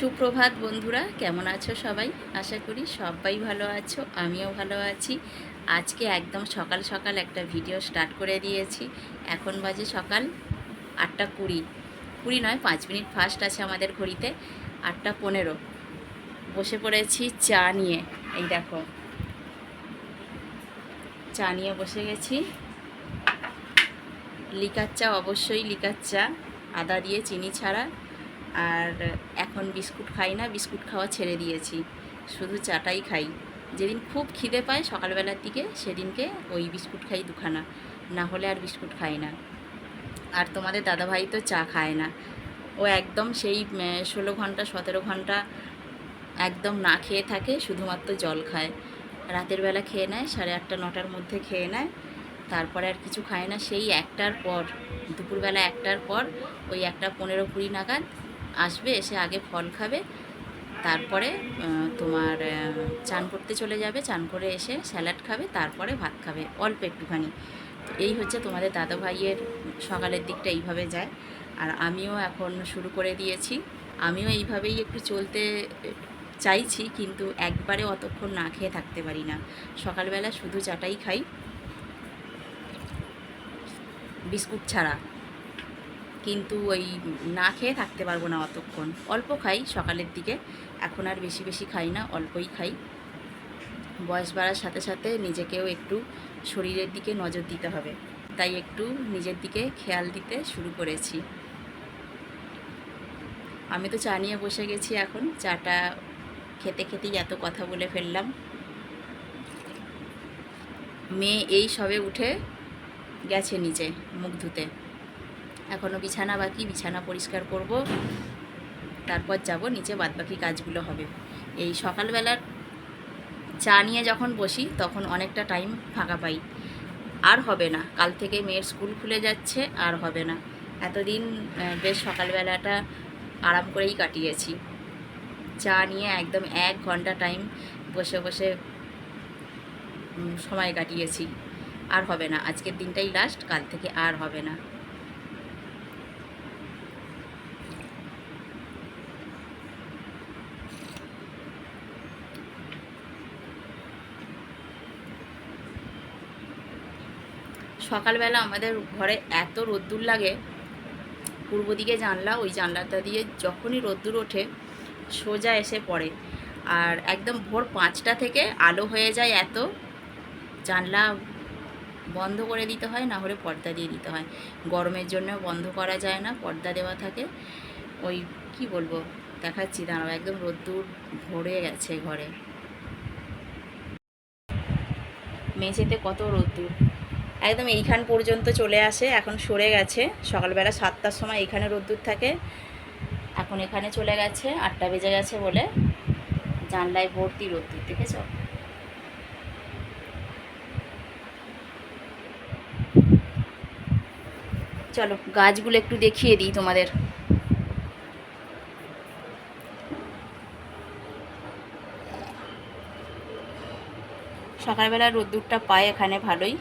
সুপ্রভাত বন্ধুরা, কেমন আছো সবাই? আশা করি সবাই ভালো আছো, আমিও ভালো আছি। আজকে একদম সকাল সকাল একটা ভিডিও স্টার্ট করে দিয়েছি। এখন বাজে সকাল আটটা কুড়ি। কুড়ি নয়, পাঁচ মিনিট ফার্স্ট আছে আমাদের ঘড়িতে, আটটা পনেরো। বসে পড়েছি চা নিয়ে, এই দেখো। চা নিয়ে বসে গেছি। লিকার চা, অবশ্যই লিকার চা। আদা দিয়ে, চিনি ছাড়া। আর এখন বিস্কুট খাই না, বিস্কুট খাওয়া ছেড়ে দিয়েছি। শুধু চাটাই খাই। যেদিন খুব খিদে পায় সকালবেলার দিকে, সেদিনকে ওই বিস্কুট খাই দুখানা। না হলে আর বিস্কুট খাই না। আর তোমাদের দাদাভাই তো চা খায় না। ও একদম সেই ষোলো ঘণ্টা, সতেরো ঘণ্টা একদম না খেয়ে থাকে, শুধুমাত্র জল খায়। রাতের বেলা খেয়ে নেয়, সাড়ে আটটা, নটার মধ্যে খেয়ে নেয়। তারপরে আর কিছু খায় না। সেই একটার পর, দুপুরবেলা একটার পর, ওই একটা পনেরো কুড়ি নাগাদ আসবে, এসে আগে ফল খাবে, তারপরে তোমার চান করতে চলে যাবে, চান করে এসে স্যালাড খাবে, তারপরে ভাত খাবে, অল্প একটুখানি। এই হচ্ছে তোমাদের দাদা ভাইয়ের সকালের দিকটা এইভাবে যায়। আর আমিও এখন শুরু করে দিয়েছি। আমিও এইভাবেই একটু চলতে চাইছি, কিন্তু একবারে অতক্ষণ না খেয়ে থাকতে পারি না। সকালবেলা শুধু চাটাই খাই, বিস্কুট ছাড়া। কিন্তু ওই না খেয়ে থাকতে পারব না অতক্ষণ। অল্প খাই সকালের দিকে। এখন আর বেশি বেশি খাই না, অল্পই খাই। বয়স বাড়ার সাথে সাথে নিজেকেও একটু শরীরের দিকে নজর দিতে হবে। তাই একটু নিজের দিকে খেয়াল দিতে শুরু করেছি। আমি তো চা নিয়ে বসে গেছি এখন। চাটা খেতে খেতেই এত কথা বলে ফেললাম। মেয়ে এই সবে উঠে গেছে নিচে মুখ ধুতে। এখনও বিছানা বাকি, বিছানা পরিষ্কার করব। তারপর যাব, নিচে বাদবাকি কাজগুলো হবে। এই সকালবেলার চা নিয়ে যখন বসি, তখন অনেকটা টাইম ফাঁকা পাই। আর হবে না, কাল থেকে মেয়ের স্কুল খুলে যাচ্ছে, আর হবে না। এতদিন বেশ সকালবেলাটা আরাম করেই কাটিয়েছি। চা নিয়ে একদম এক ঘণ্টা টাইম বসে বসে সময় কাটিয়েছি। আর হবে না, আজকের দিনটাই লাস্ট কাল থেকে আর হবে না। সকালবেলা আমাদের ঘরে এত রোদ্দুর লাগে, পূর্ব দিকে জানলা, ওই জানলাটা দিয়ে যখনই রোদ্দুর ওঠে, সোজা এসে পড়ে। আর একদম ভোর পাঁচটা থেকে আলো হয়ে যায় এত, জানলা বন্ধ করে দিতে হয়, না হলে পর্দা দিয়ে দিতে হয়। গরমের জন্য বন্ধ করা যায় না, পর্দা দেওয়া থাকে। ওই কি বলব, দেখাচ্ছি, দাঁড়াও, একদম রোদ্দুর ভরে গেছে ঘরে। মেঝেতে কত রোদ্দুর। একদম এইখান পর্যন্ত চলে আসে, এখন সরে গেছে। সকালবেলা সাতটার সময় এইখানে রোদ্দুর থাকে। এখন এখানে চলে গেছে, আটটা বেজে গেছে বলে জানলায় ভর্তি রোদ্দুর, দেখেছ? চলো, গাছগুলো একটু দেখিয়ে দিই তোমাদের। সকালবেলা রোদ্দুরটা পায় এখানে ভালোই।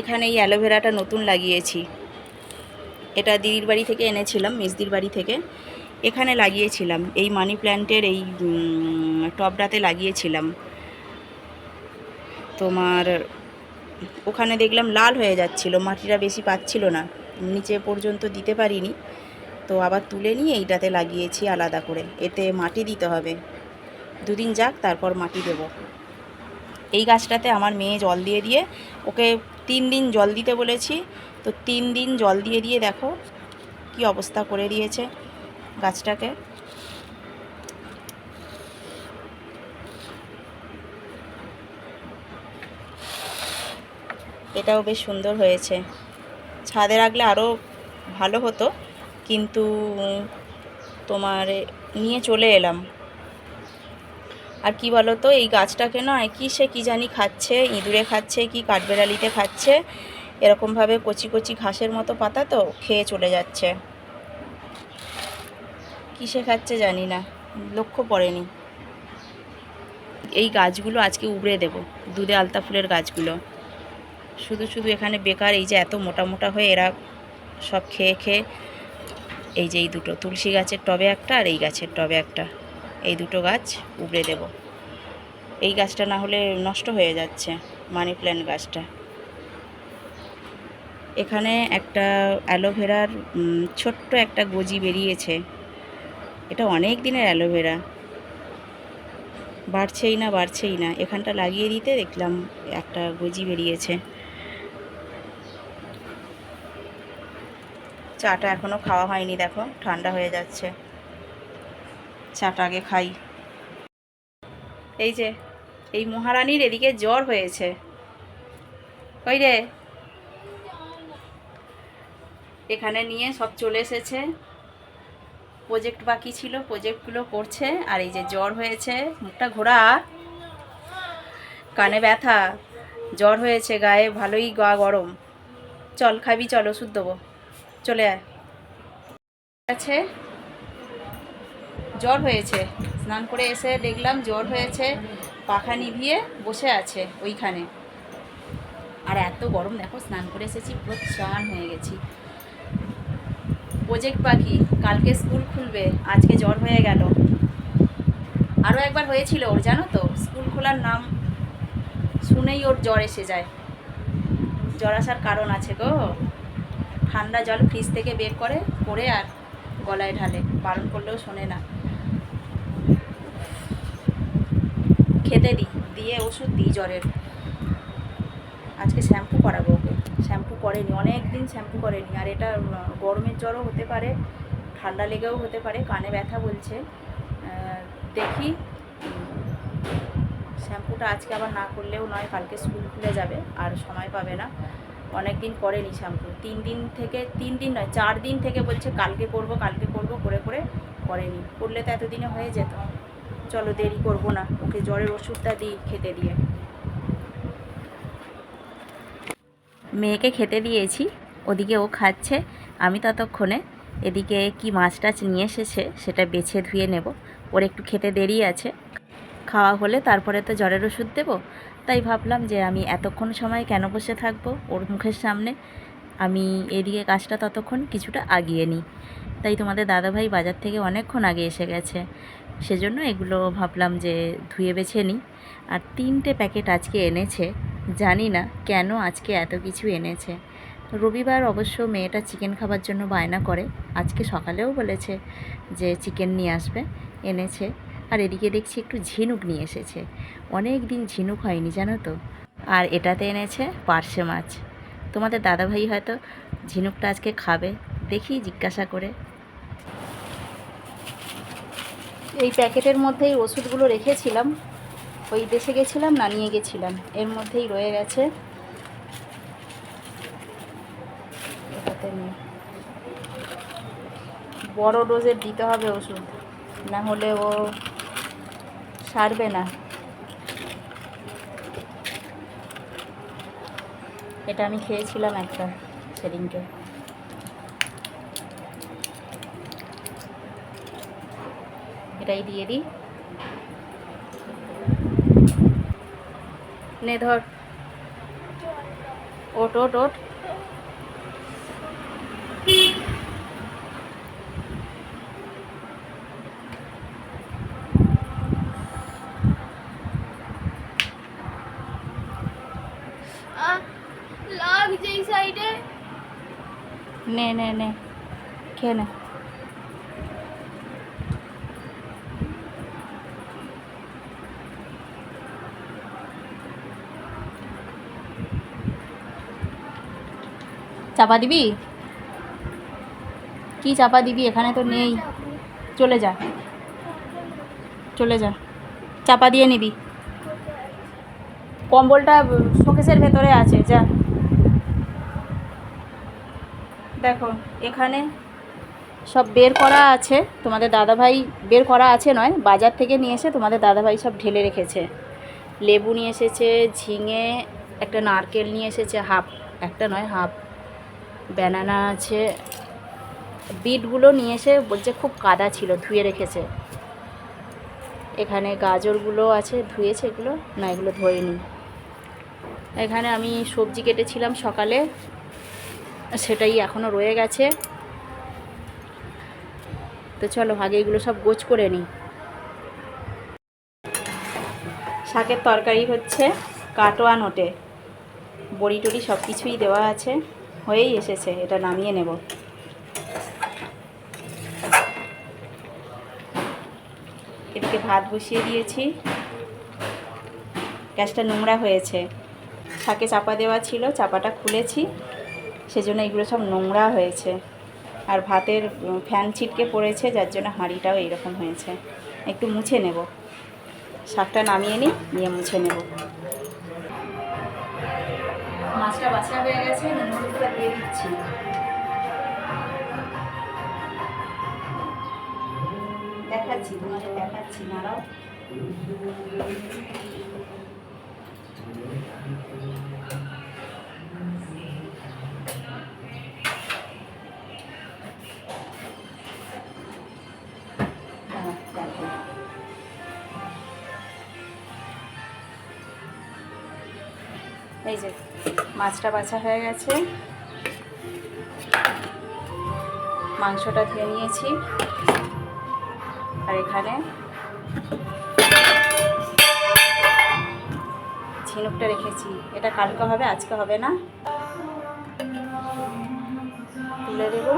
এখানে এই অ্যালোভেরাটা নতুন লাগিয়েছি। এটা দিদির বাড়ি থেকে এনেছিলাম, মিসদির বাড়ি থেকে। এখানে লাগিয়েছিলাম, এই মানি প্ল্যান্টের এই টবটাতে লাগিয়েছিলাম। তোমার ওখানে দেখলাম লাল হয়ে যাচ্ছিল, মাটিটা বেশি পাচ্ছিল না, নিচে পর্যন্ত দিতে পারিনি। তো আবার তুলে নিয়ে এইটাতে লাগিয়েছি আলাদা করে, এতে মাটি দিতে হবে। দুদিন যাক, তারপর মাটি দেবো। এই গাছটাতে আমার মেয়ে জল দিয়ে দিয়ে ওকে তিন দিন জল দিতে বলেছি। তো তিন দিন জল দিয়ে দিয়ে দেখো কি অবস্থা করে দিয়েছে গাছটাকে। এটাও বেশ সুন্দর হয়েছে। ছাদে রাখলে আরও ভালো হতো, কিন্তু তোমার নিয়ে চলে এলাম। আর কি বলো তো এই গাছটাকে নয়, কি সে কী জানি খাচ্ছে, ইঁদুরে খাচ্ছে, কি কাঠবেড়ালিতে খাচ্ছে, এরকমভাবে কচি কচি ঘাসের মতো পাতা তো খেয়ে চলে যাচ্ছে। কিসে খাচ্ছে জানি না, লক্ষ্য পড়েনি। এই গাছগুলো আজকে উবড়ে দেব, দুধে আলতা ফুলের গাছগুলো। শুধু শুধু এখানে বেকার, এই যে এত মোটা মোটা হয়ে এরা সব খেয়ে খেয়ে, এই যে এই দুটো তুলসী গাছের টবে একটা আর এই গাছের টবে একটা। এই দুটো গাছ উবড়ে দেব। এই গাছটা না হলে নষ্ট হয়ে যাচ্ছে মানি প্ল্যান্ট গাছটা। এখানে একটা অ্যালোভেরার ছোট্ট একটা গজি বেরিয়েছে। এটা অনেক দিনের অ্যালোভেরা বাড়ছেই না বাড়ছেই না। এখানটা লাগিয়ে দিতে দেখলাম একটা গজি বেরিয়েছে। চাটা এখনও খাওয়া হয়নি, দেখো, ঠান্ডা হয়ে যাচ্ছে। চাটা আগে খাই। এই যে, এই মহারানীর এদিকে জ্বর হয়েছে। ওই রে। এখানে নিয়ে সব চলে এসেছে। প্রজেক্ট বাকি ছিল প্রজেক্টগুলো করছে, আর এই যে জ্বর হয়েছে, মুখটা ঘোরা। কানে ব্যথা, জ্বর হয়েছে গায়ে, ভালোই গা গরম। চল খাবি, চল ওষুধ দেবো। চলে আয়। আছে। জ্বর হয়েছে। স্নান করে এসে দেখলাম জ্বর হয়েছে, পাখা নিভিয়ে বসে আছে ওইখানে। আর এত গরম, দেখো, স্নান করে এসেছি, পুরো চান হয়ে গেছি। প্রজেক্ট পাখি, কালকে স্কুল খুলবে, আজকে জ্বর হয়ে গেল। আরও একবার হয়েছিল ওর, জানো তো? স্কুল খোলার নাম শুনেই ওর জ্বর এসে যায়। জ্বর আসার কারণ আছে গো। ঠান্ডা জল ফ্রিজ থেকে বের করে করে আর গলায় ঢালে। বারণ করলেও শোনে না। খেতে দিই দিয়ে ওষুধ দিই জ্বরের। আজকে শ্যাম্পু করাবো ওকে। শ্যাম্পু করেনি অনেক দিন শ্যাম্পু করেনি। আর এটা গরমের জ্বরও হতে পারে, ঠান্ডা লেগেও হতে পারে, কানে ব্যথা বলছে। দেখি শ্যাম্পুটা আজকে আবার না করলেও নয়, কালকে স্কুল খুলে যাবে, আর সময় পাবে না। অনেক দিন করেনি শ্যাম্পু। তিন দিন থেকে, তিন দিন নয়, চার দিন থেকে বলছে, কালকে করব কালকে করব, করে করে করেনি। করলে তো এতদিনে হয়ে যেত। চলো দেরি করব না, ওকে জ্বরের ওষুধটা দিই খেতে দিয়ে। মেয়েকে খেতে দিয়েছি, ওদিকে ও খাচ্ছে, আমি ততক্ষণে এদিকে কি মাছ টাছ নিয়ে এসেছে সেটা বেছে ধুয়ে নেব, ওর একটু খেতে দেরি আছে। খাওয়া হলে তারপরে তো জ্বরের ওষুধ দেবো, তাই ভাবলাম যে আমি এতক্ষণ সময় কেন বসে থাকব ওর মুখের সামনে, আমি এদিকে কাজটা ততক্ষণ কিছুটা আগিয়ে নিই। তাই তোমাদের দাদাভাই বাজার থেকে অনেকক্ষণ আগে এসে গেছে। সেজন্য এগুলো ভাবলাম যে ধুয়ে বেছে নিই। আর তিনটে প্যাকেট আজকে এনেছে, জানি না কেন আজকে এত কিছু এনেছে। রবিবার অবশ্য মেয়েটা চিকেন খাবার জন্য বায়না করে, আজকে সকালেও বলেছে যে চিকেন নিয়ে আসবে, এনেছে। আর এদিকে দেখছি একটু ঝিনুক নিয়ে এসেছে। অনেক দিন ঝিনুক হয়নি, জানো তো। আর এটাতে এনেছে পার্শে মাছ। তোমাদের দাদাভাই হয়তো ঝিনুকটা আজকে খাবে, দেখি জিজ্ঞাসা করে। এই প্যাকেটের মধ্যেই ওষুধগুলো রেখেছিলাম। ওই দেশে গেছিলাম, না নিয়ে গেছিলাম। এর মধ্যেই রয়ে গেছে। এটাতে নেই বড় ডোজের দিতে হবে ওষুধ, না হলে ও সারবে না। এটা আমি খেয়েছিলাম একটা সেদিনকে। এটাই দিয়ে দিই। নে ধর। ওট ওট ওট। নে নে নে। খেয়ে নে। চাপা দিবি? কি চাপা দিবি? এখানে তো নেই। চলে যা। চলে যা। চাপা দিয়ে নিবি। কম্বলটা শোকেসের ভেতরে আছে, যা। দেখো, এখানে সব বের করা আছে। তোমাদের দাদাভাই বের করা আছে নয়, বাজার থেকে নিয়ে এসে তোমাদের দাদাভাই সব ঢেলে রেখেছে। লেবু নিয়ে এসেছে, ঝিঙে, একটা নারকেল নিয়ে এসেছে, হাফ, একটা নয়, হাফ। ব্যানানা আছে। বিটগুলো নিয়ে এসে বলছে খুব কাদা ছিল, ধুয়ে রেখেছে। এখানে গাজরগুলো আছে, ধুয়েছে এগুলো। না, এগুলো ধোয়নি। এখানে আমি সবজি কেটেছিলাম সকালে। সেটাই এখনও রয়ে গেছে। তো চলো, আগে এগুলো সব গোছ করে নিই। শাকের তরকারি হচ্ছে কাটোয়া নোটে। বড়ি টড়ি সব কিছুই দেওয়া আছে। হয়েই এসেছে, এটা নামিয়ে নেব। এদিকে ভাত বসিয়ে দিয়েছি। গ্যাসটা নোংরা হয়েছে। শাকে চাপা দেওয়া ছিল, চাপাটা খুলেছি। সেজন্য এগুলো সব নোংরা হয়েছে। আর ভাতের ফ্যান ছিটকে পড়েছে, যার জন্য হাঁড়িটাও এইরকম হয়েছে। একটু মুছে নেব। শাকটা নামিয়ে নিই, নিয়ে মুছে নেব। মাছটা বাছা হয়ে গেছে নুন হলুদটা দিয়ে দিচ্ছি। দেখাচ্ছি তোমাদের দেখাচ্ছি নাড়াও। এই যে, মাছটা বাছা হয়ে গেছে। মাংসটা ধুয়ে নিয়েছি। আর এখানে ঝিনুকটা রেখেছি। এটা কালকে হবে, আজকে হবে না। তুলে দেবো।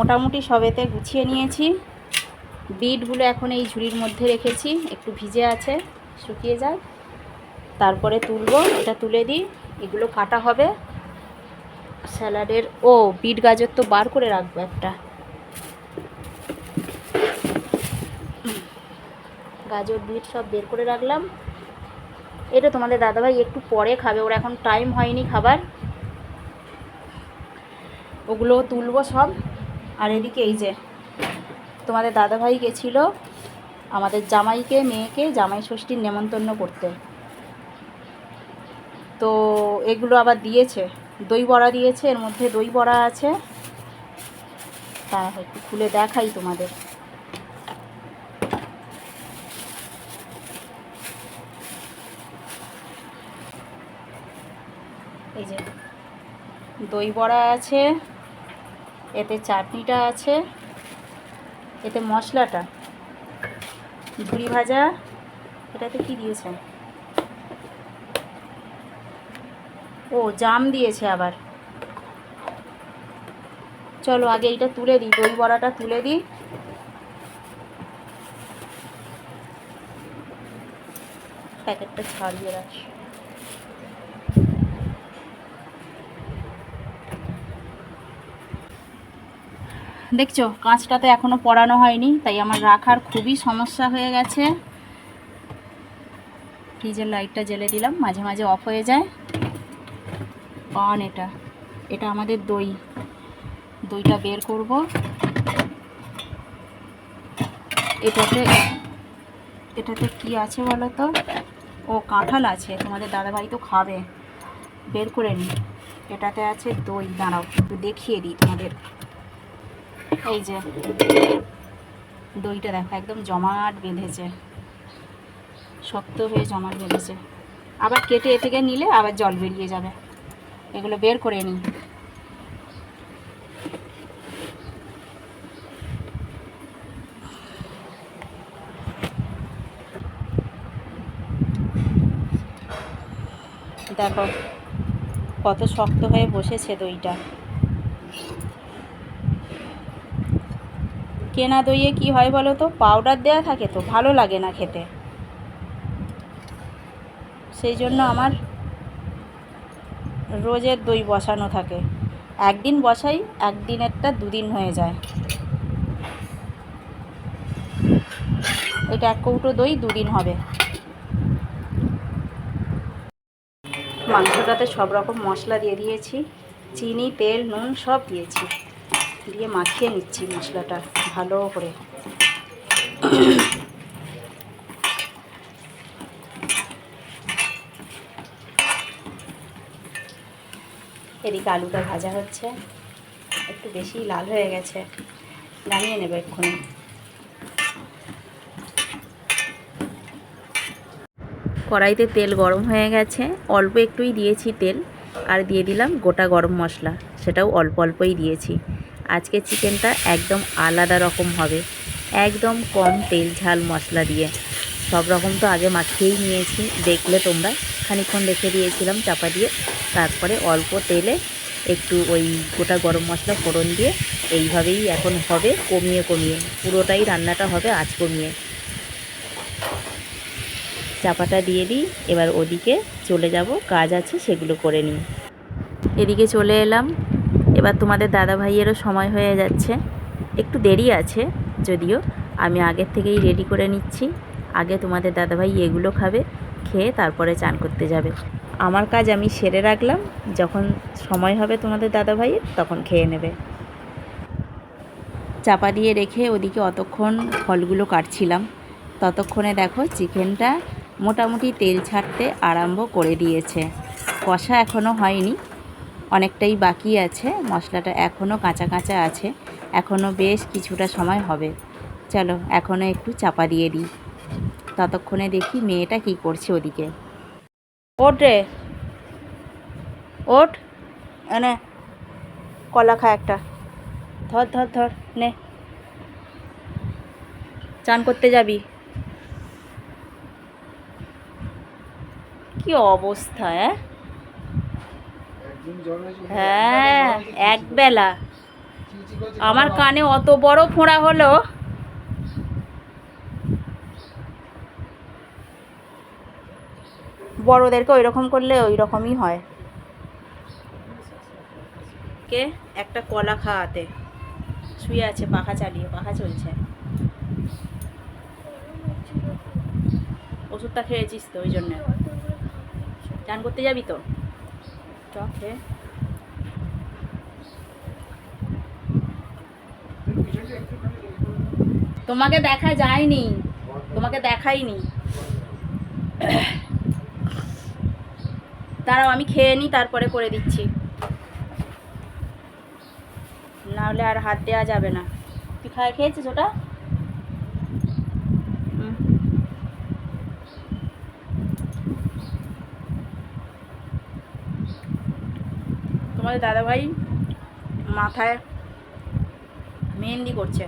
মোটামুটি সবেতে গুছিয়ে নিয়েছি। বিটগুলো এখন এই ঝুড়ির মধ্যে রেখেছি, একটু ভিজে আছে, শুকিয়ে যায় তারপরে তুলবো, এটা তুলে দিই, এগুলো কাটা হবে। স্যালাডের, ও, বিট গাজর তো বার করে রাখব একটা। গাজর, বিট সব বের করে রাখলাম। এটা তোমাদের দাদাভাই একটু পরে খাবে, ওর এখন টাইম হয়নি খাবার। ওগুলো তুলবো সব। আর এদিকে এই যে, তোমাদের দাদাভাই গেছিল আমাদের জামাইকে, মেয়েকে, জামাই ষষ্ঠীর নেমন্তন্ন করতে। তো এগুলো আবার দিয়েছে, দই বড়া দিয়েছে, এর মধ্যে দই বড়া আছে। তা একটু খুলে দেখাই তোমাদের। এই যে, দই বড়া আছে। এতে চাটনিটা আছে, এতে মশলাটা ঝুড়ি ভাজা, এটাতে কি দিয়েছে? ও, জাম দিয়েছে আবার। চলো আগে এইটা তুলে দিই, দই বড়াটা তুলে দিই। প্যাকেটটা ছাড়িয়ে রাখি। দেখছ কাঁচটা তো এখনও পড়ানো হয়নি, তাই আমার রাখার খুবই সমস্যা হয়ে গেছে। ফ্রিজের লাইটটা জ্বেলে দিলাম, মাঝে মাঝে অফ হয়ে যায়। পান এটা এটা আমাদের দই। দইটা বের করব। এটাতে এটাতে কি আছে বলো তো? ও, কাঁঠাল আছে, তোমাদের দাদাভাই তো খাবে। বের করে নি। এটাতে আছে দই, দাঁড়াও, একটু দেখিয়ে দিই তোমাদের। এই যে দইটা দেখো, একদম জমাট বেঁধেছে। শক্ত হয়ে জমাট বেঁধেছে। আবার কেটে এ থেকে নিলে আবার জল বেরিয়ে যাবে। এগুলো বের করে নিই। দেখো, কত শক্ত হয়ে বসেছে দইটা। কেনা দইয়ে কি হয় বলো তো? পাউডার দেওয়া থাকে তো, ভালো লাগে না খেতে। সেই জন্য আমার রোজের দই বসানো থাকে। একদিন বসাই, একদিনেরটা দুদিন হয়ে যায়। এটা এক কৌটো দই, দুদিন হবে। মাংসটাতে সব রকম মশলা দিয়ে দিয়েছি। চিনি, তেল, নুন সব দিয়েছি। দিয়ে মাখিয়ে নিচ্ছি মশলাটা। ভালো করে। এদিকে আলুটা ভাজা হচ্ছে। একটু বেশি লাল হয়ে গেছে। নামিয়ে নেবে এক্ষুনি। কড়াইতে তেল গরম হয়ে গেছে। অল্প একটুই দিয়েছি তেল। আর দিয়ে দিলাম গোটা গরম মশলা। সেটাও অল্প অল্পই দিয়েছি। আজকে চিকেনটা একদম আলাদা রকম হবে। একদম কম তেল, ঝাল, মশলা দিয়ে। সব রকম তো আগে মাখিয়েই নিয়েছি। দেখলে তোমরা। খানিকক্ষণ রেখে দিয়েছিলাম চাপা দিয়ে। তারপরে অল্প তেলে একটু ওই গোটা গরম মশলা ফোড়ন দিয়ে এইভাবেই এখন হবে, কমিয়ে কমিয়ে। পুরোটাই রান্নাটা হবে আঁচ কমিয়ে। চাপাটা দিয়ে দিই। এবার ওদিকে চলে যাব। কাজ আছে সেগুলো করে নিই। এদিকে চলে এলাম। এবার তোমাদের দাদা ভাইয়েরও সময় হয়ে যাচ্ছে। একটু দেরি আছে, যদিও আমি আগের থেকেই রেডি করে নিচ্ছি। আগে তোমাদের দাদাভাই এগুলো খাবে, খেয়ে তারপরে চান করতে যাবে। আমার কাজ আমি সেরে রাখলাম, যখন সময় হবে তোমাদের দাদাভাইয়ের, তখন খেয়ে নেবে। চাপা দিয়ে রেখে ওদিকে অতক্ষণ ফলগুলো কাটছিলাম। ততক্ষণে দেখো চিকেনটা মোটামুটি তেল ছাড়তে আরম্ভ করে দিয়েছে। কষা এখনও হয়নি অনেকটাই বাকি আছে। মশলাটা এখনও কাঁচা কাঁচা আছে। এখনও বেশ কিছুটা সময় হবে। চলো এখনও একটু চাপা দিয়ে দিই। ততক্ষণে দেখি মেয়েটা কি করছে ওদিকে। ওঠ রে। ওঠ। এনে কলা খা একটা। ধর ধর ধর নে। চান করতে যাবি? কি অবস্থা হ্যাঁ হ্যাঁ একবেলা আমার কানে অত বড় ফোঁড়া হলো। বড়োদেরকে ওই রকম করলে ওই রকমই হয়। কে? একটা কলা খাওয়াতে। শুয়ে আছে, পাখা চালিয়ে, পাখা চলছে। ওষুধটা খেয়েছিস তো ওই জন্য। চান করতে যাবি তো? খেয়ে তোমাকে দেখা যায়নি। তোমাকে দেখাইনি। দাঁড়াও, আমি খেয়ে নিই তারপরে করে দিচ্ছি। নাহলে আর হাত দেওয়া যাবে না। তুই খায় খেয়েছিস ওটা? তোমাদের দাদাভাই মাথায় মেহেন্দি করছে।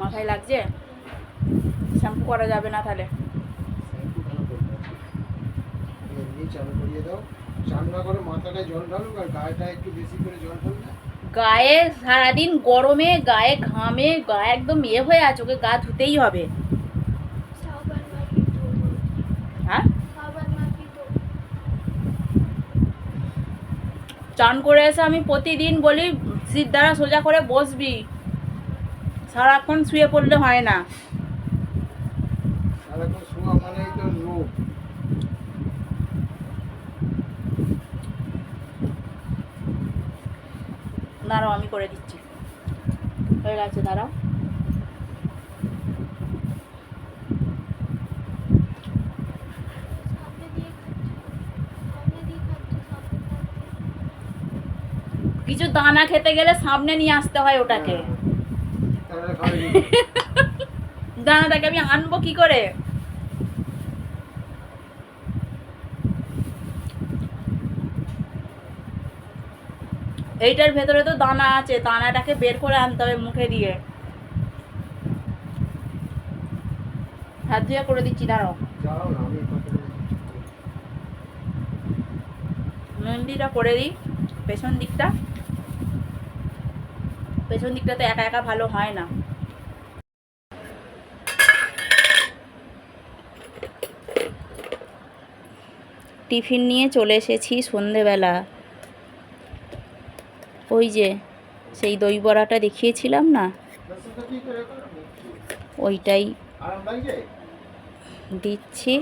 মাথায় লাগছে? শ্যাম্পু করা যাবে না তাহলে। গায়ে সারাদিন গরমে গায়ে ঘামে গায়ে একদম ইয়ে হয়ে আছে ওকে গা ধুতেই হবে সাবান মাখি তো হ্যাঁ সাবান মাখি তো চান করে এসে আমি প্রতিদিন বলি সিট দ্বারা সোজা করে বসবি। সারাক্ষণ শুয়ে পড়লে হয় না। দাঁড়াও আমি করে দিচ্ছি। হয়ে গেছে দাঁড়াও সামনে দিয়ে খাচ্ছে সামনে দিয়ে খাচ্ছে সামনে খাচ্ছে কিছু দানা খেতে গেলে সামনে নিয়ে আসতে হয় ওটাকে। কি? দানাটাকে আমি আনব কি করে? এইটার ভেতরে তো দানা আছে দানাটাকে বের করে আনতে হবে মুখে দিয়ে। হাত দিয়ে করে দিচ্ছি দাঁড়াও। বলি। মন্দিরটা করে দিই পেছন দিকটা। পেছন দিকটা তো একা একা ভালো হয় না। টিফিন নিয়ে চলে এসেছি সন্ধেবেলা। ওই যে, সেই দই বড়াটা দেখিয়েছিলাম না? ওইটাই দিচ্ছি।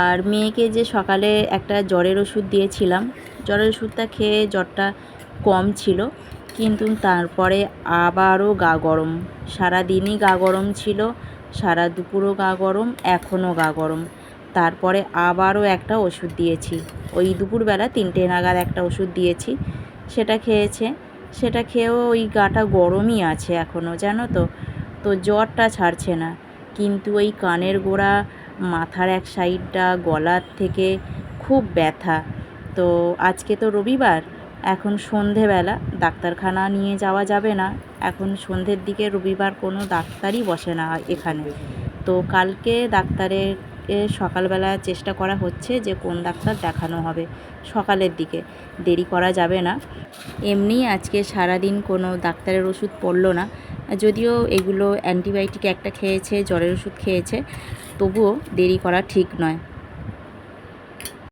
আর মেয়েকে যে সকালে একটা জ্বরের ওষুধ দিয়েছিলাম জ্বরের ওষুধটা খেয়ে জ্বরটা কম ছিল, কিন্তু তারপরে আবারও গা গরম। সারা দিনই গা গরম ছিল, সারা দুপুরও গা গরম, এখনও গা গরম। তারপরে আবারও একটা ওষুধ দিয়েছি। ওই দুপুরবেলা তিনটে নাগাদ একটা ওষুধ দিয়েছি। সেটা খেয়েছে। সেটা খেয়েও ওই গাটা গরমই আছে এখনও জানো তো? তো জ্বরটা ছাড়ছে না। কিন্তু ওই কানের গোড়া, মাথার এক সাইডটা, গলার থেকে খুব ব্যথা। তো আজকে তো রবিবার, এখন সন্ধেবেলা, ডাক্তারখানা নিয়ে যাওয়া যাবে না। এখন সন্ধ্যের দিকে রবিবার কোনো ডাক্তারই বসে না এখানে। তো কালকে ডাক্তারের সকালবেলা চেষ্টা করা হচ্ছে যে কোন ডাক্তার দেখানো হবে সকালের দিকে। দেরি করা যাবে না। এমনি আজকে সারাদিন কোনো ডাক্তারের ওষুধ পড়ল না। যদিও এগুলো অ্যান্টিবায়োটিক একটা খেয়েছে, জ্বরের ওষুধ খেয়েছে, তবুও দেরি করা ঠিক নয়।